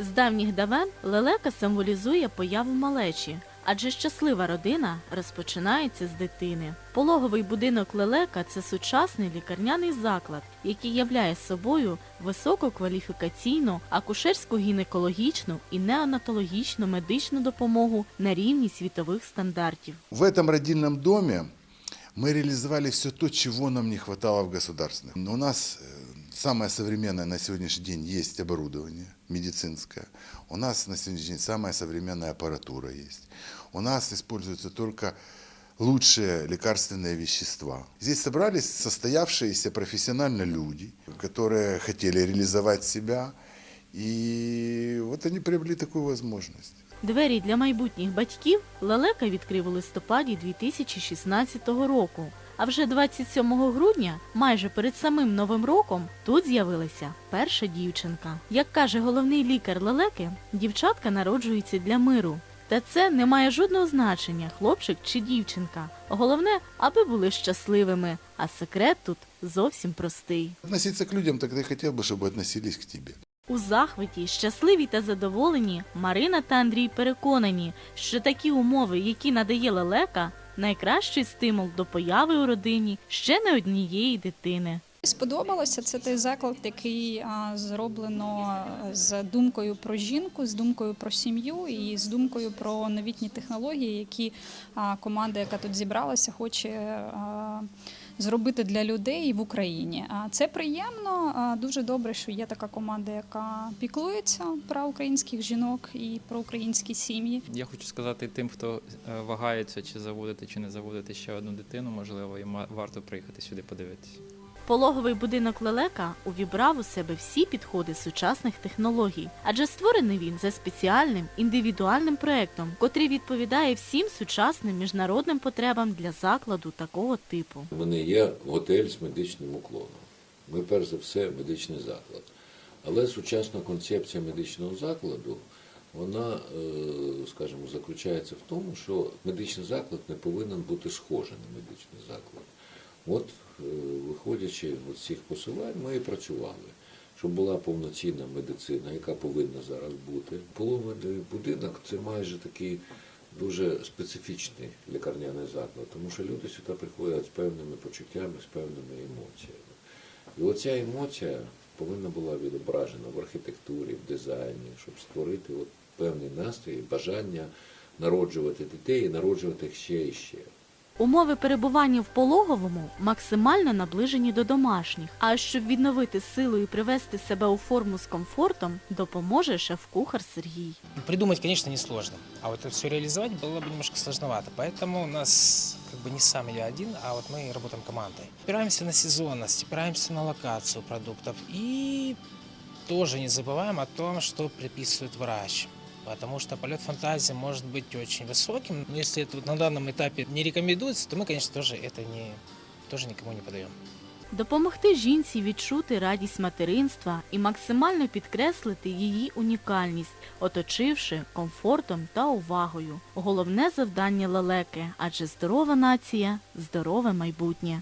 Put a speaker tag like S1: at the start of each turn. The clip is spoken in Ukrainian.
S1: З давніх давен лелека символізує появу малечі, адже щаслива родина розпочинається з дитини. Пологовий будинок лелека це сучасний лікарняний заклад, який являє собою висококваліфікаційну акушерську гінекологічну і неонатологічну медичну допомогу на рівні світових стандартів.
S2: В этом родильном доме мы реализовали все то, чего нам не хватало в государственных. Но У нас э, самое современное на сегодняшний день есть оборудование медицинское. У нас на сегодняшний день самая современная аппаратура есть. У нас используются только лучшие лекарственные вещества. Здесь собрались состоявшиеся профессионально люди, которые хотели реализовать себя. И вот они приобрели такую возможность.
S1: Двері для майбутніх батьків лелека відкрив у листопаді 2016 року. А вже 27 грудня, майже перед самим новим роком, тут з'явилася перша дівчинка. Як каже головний лікар лелеки, дівчатка народжуються для миру. Та це не має жодного значення, хлопчик чи дівчинка. Головне, аби були щасливими. А секрет тут зовсім простий.
S2: Относиться к людям, тогда я хотел бы, чтобы относились к тебе.
S1: У захваті, щасливі та задоволені, Марина та Андрій переконані, що такі умови, які надає лелека, найкращий стимул до появи у родині ще не однієї дитини.
S3: Сподобалося це той заклад, який зроблено з думкою про жінку, з думкою про сім'ю і з думкою про новітні технології, які команда, яка тут зібралася, хоче а, зробити для людей в Україні. А це приємно. Дуже добре, що є така команда, яка піклується про українських жінок і про українські сім'ї.
S4: Я хочу сказати тим, хто е, вагається, чи заводити, чи не заводити ще одну дитину, можливо, їм варто приїхати сюди подивитися.
S1: Пологовий будинок лелека увібрав у себе всі підходи сучасних технологій, адже створений він за спеціальним індивідуальним проектом, котрий відповідає всім сучасним міжнародним потребам для закладу такого типу.
S5: Не є готель з медичним уклоном. Ми перш за все медичний заклад. Але сучасна концепція медичного закладу, вона, е, скажімо, заключається в тому, що медичний заклад не повинен бути схожий на медичний заклад. От, е, виходячи з цих посилань, ми і працювали, щоб була повноцінна медицина, яка повинна зараз бути. Пологовий будинок це майже такий дуже специфічний лікарняний заклад, тому що люди сюди приходять з певними почуттями, з певними емоціями. І оця емоція повинна була відображена в архітектурі, в дизайні, щоб створити от певний настрій, бажання народжувати дітей і народжувати їх ще і ще.
S1: Умови перебування в пологовому максимально наближені до домашніх. А щоб відновити силу і привести себе у форму з комфортом, допоможе шеф-кухар Сергій.
S6: Придумать, конечно, несложно. А вот это все реализовать было бы немножко сложновато. Поэтому у нас как бы не сам я один, а вот мы работаем командой. Опираемся на сезонность, опираемся на локацию продуктов и тоже не забываем о том, что приписывает врач. Потому что полет фантазии может быть очень высоким. Но если это вот на данном этапе не рекомендуется, то мы, конечно, тоже это не, тоже никому не подаем.
S1: Допомогти жінці відчути радість материнства і максимально підкреслити її унікальність, оточивши комфортом та увагою. Головне завдання лелеки, адже здорова нація здорове майбутнє.